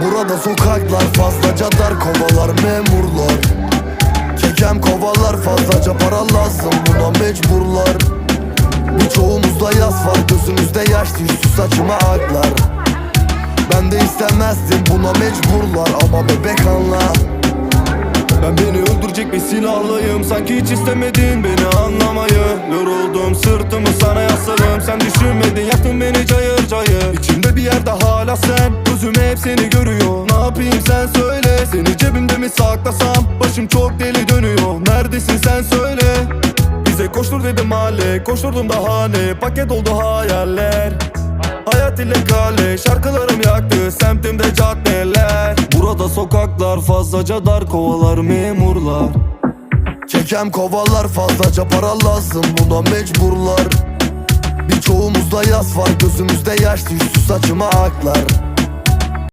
Burada sokaklar fazlaca dar kovalar memurlar. Kekem kovalar fazlaca para lazım buna mecburlar. Birçoğumuzda yas var gözümüzde yaş düştü saçıma aklar. Ben de istemezdim buna mecburlar ama bebek anla Ben beni öldürecek bir silahlıyım Sanki hiç istemedin beni anlamayı. Yoruldum sırtımı sana yasladım Sen düşünmedin yaktın beni cayır cayır. İçimde bir yerde hala sen. Gözüm hep seni görüyor. Ne yapayım sen söyle. Seni cebimde mi saklasam? Başım çok deli dönüyor. Neredesin sen söyle. Bize koştur dedim mahalle. Koşturdum daha ne Paket oldu hayaller. Hayat illegale Şarkılarım yaktı. Semtimde caddeler. Burada sokaklar fazlaca dar. Kovalar memurlar. Kekem kovalar fazlaca para lazım. Buna mecburlar Birçoğumuzda yas var gözümüzde yaş düştü saçıma aklar